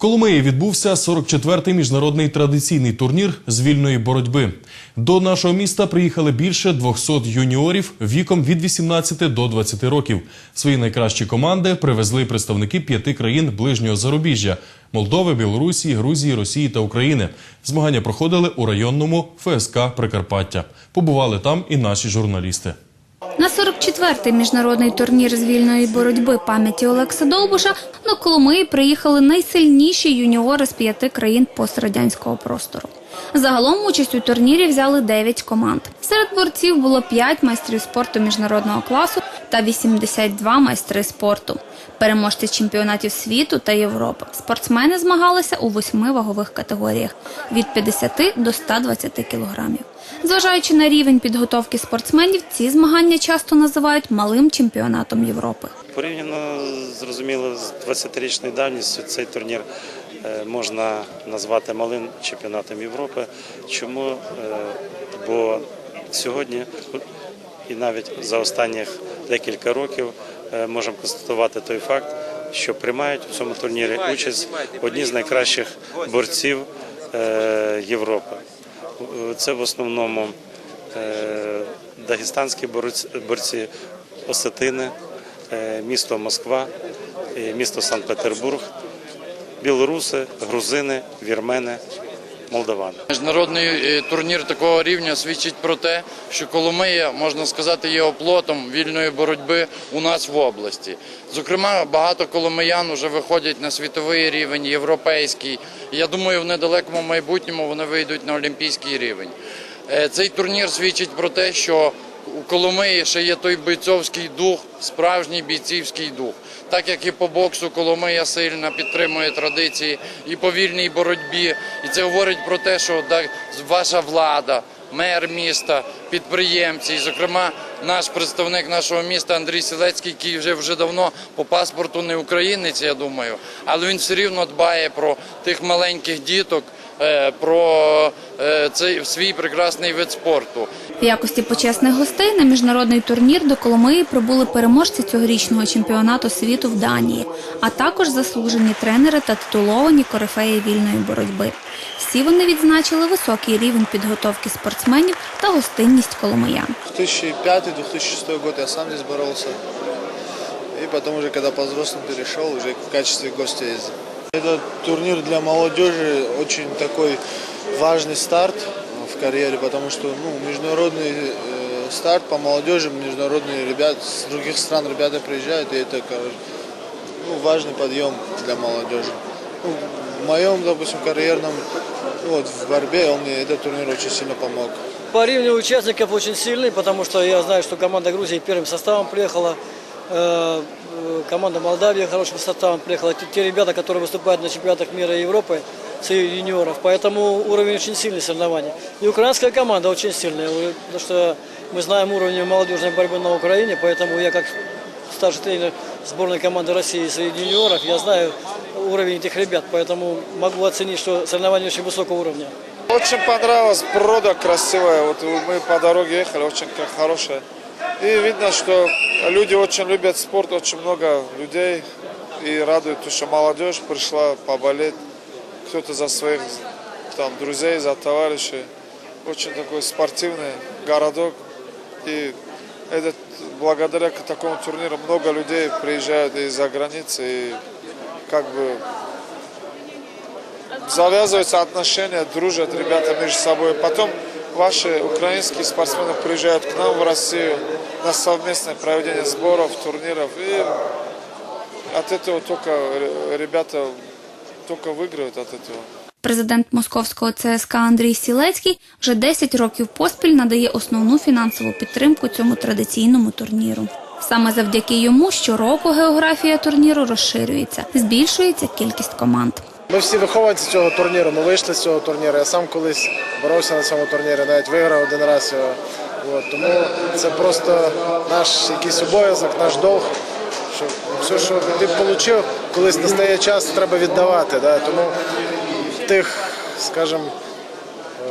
Коломиї відбувся 44-й міжнародний традиційний турнір з вільної боротьби. До нашого міста приїхали більше 200 юніорів віком від 18 до 20 років. Свої найкращі команди привезли представники п'яти країн ближнього зарубіжжя – Молдови, Білорусі, Грузії, Росії та України. Змагання проходили у районному ФСК Прикарпаття. Побували там і наші журналісти. На 44-й міжнародний турнір з вільної боротьби пам'яті Олекса Довбуша до Коломиї приїхали найсильніші юніори з п'яти країн пострадянського простору. Загалом участь у турнірі взяли 9 команд. Серед борців було 5 майстрів спорту міжнародного класу та 82 майстри спорту. Переможці чемпіонатів світу та Європи. Спортсмени змагалися у восьми вагових категоріях від 50 до 120 кілограмів. Зважаючи на рівень підготовки спортсменів, ці змагання часто називають малим чемпіонатом Європи. Порівняно зрозуміло з 20-річною давністю цей турнір можна назвати малим чемпіонатом Європи. Чому? Е, Бо сьогодні і навіть за останніх декілька років е, можемо констатувати той факт, що приймають у цьому турнірі участь одні з найкращих борців е, Європи. Е, Це в основному е, дагестанські борці- осетини, е, місто Москва, е, місто Санкт-Петербург, білоруси, грузини, вірмени, молдавани. Міжнародний е, турнір такого рівня свідчить про те, що Коломия, можна сказати, є оплотом вільної боротьби у нас в області. Зокрема, багато коломиян вже виходять на світовий рівень, європейський. Я думаю, в недалекому майбутньому вони вийдуть на олімпійський рівень. Е, Цей турнір свідчить про те, що у Коломиї ще є той бойцовський дух, справжній бійцівський дух. Так як і по боксу Коломия сильно підтримує традиції і по вільній боротьбі. І це говорить про те, що ваша влада, мер міста, підприємці, і, зокрема, наш представник нашого міста Андрій Сілецький, який вже вже давно по паспорту не українець, я думаю, але він все рівно дбає про тих маленьких діток, про е, цей свій прекрасний вид спорту. В якості почесних гостей на міжнародний турнір до Коломиї прибули переможці цьогорічного чемпіонату світу в Данії, а також заслужені тренери та титуловані корифеї вільної боротьби. Всі вони відзначили високий рівень підготовки спортсменів та гостинність коломиян. 2005-2006 год я сам здесь боролся. И потом уже, когда по взрослым перешел, уже в качестве гостя ездил. Этот турнир для молодежи очень такой важный старт в карьере, потому что ну, международный э, старт по молодежи, международные ребят с других стран ребята приезжают, и это ну, важный подъем для молодежи. Ну, в моем, допустим, карьерном вот, в борьбе он мне этот турнир очень сильно помог. По рівню участников очень сильный, потому что я знаю, что команда Грузии первым составом приехала, команда Молдавии хорошим составом приехала, те, те ребята, которые выступают на чемпионатах мира и Европы, среди юниоров, поэтому уровень очень сильный соревнований. И украинская команда очень сильная, э, потому что мы знаем уровень молодежной борьбы на Украине, поэтому я как старший тренер сборной команды России среди юниоров, я знаю уровень этих ребят, поэтому могу оценить, что соревнования очень высокого уровня. Очень понравилась, природа красивая. Вот мы по дороге ехали, очень хорошая. И видно, что люди очень любят спорт, очень много людей. И радует, что молодежь пришла поболеть. Кто-то за своих там, друзей, за товарищей. Очень такой спортивный городок. И этот, благодаря такому турниру много людей приезжают из-за границы. И как бы завязываются отношения, дружат ребята между собой. Потом ваши украинские спортсмены приезжают к нам в Россию на совместное проведение сборов, турниров. И от этого только ре- ребята только выигрывают от этого. Президент московського ЦСКА Андрій Сілецький вже 10 років поспіль надає основну фінансову підтримку цьому традиційному турніру. Саме завдяки йому щороку географія турніру розширюється, збільшується кількість команд. Ми всі вихованці цього турніру. Ми вийшли з цього турніру. Я сам колись боровся на цьому турнірі, навіть виграв один раз його. От, тому це просто наш якийсь обов'язок, наш долг. Що все, що ти отримав, колись настає час, треба віддавати. Да? Тому тих, скажімо,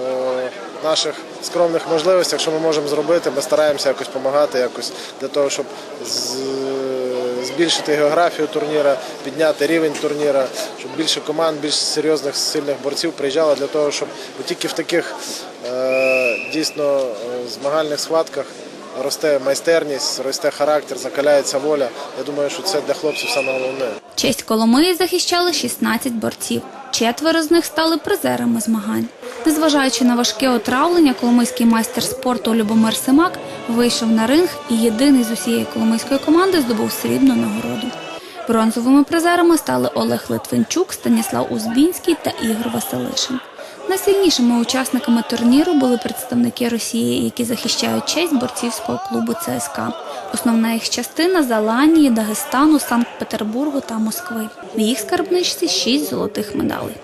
е, наших скромних можливостях, що ми можемо зробити, ми стараємося якось допомагати, якось для того, щоб з- збільшити географію турніра, підняти рівень турніра, щоб більше команд, більш серйозних сильних борців приїжджало для того, щоб тільки в таких е, дійсно е, змагальних схватках росте майстерність, росте характер, закаляється воля. Я думаю, що це для хлопців саме головне. Честь Коломиї захищали 16 борців. Четверо з них стали призерами змагань. Незважаючи на важке отравлення, коломийський майстер спорту Любомир Семак вийшов на ринг і єдиний з усієї коломийської команди здобув срібну нагороду. Бронзовими призерами стали Олег Литвинчук, Станіслав Узбінський та Ігор Василишин. Найсильнішими учасниками турніру були представники Росії, які захищають честь борцівського клубу ЦСКА. Основна їх частина з Аланії, Дагестану, Санкт-Петербургу та Москви. В їх скарбничці шість золотих медалей.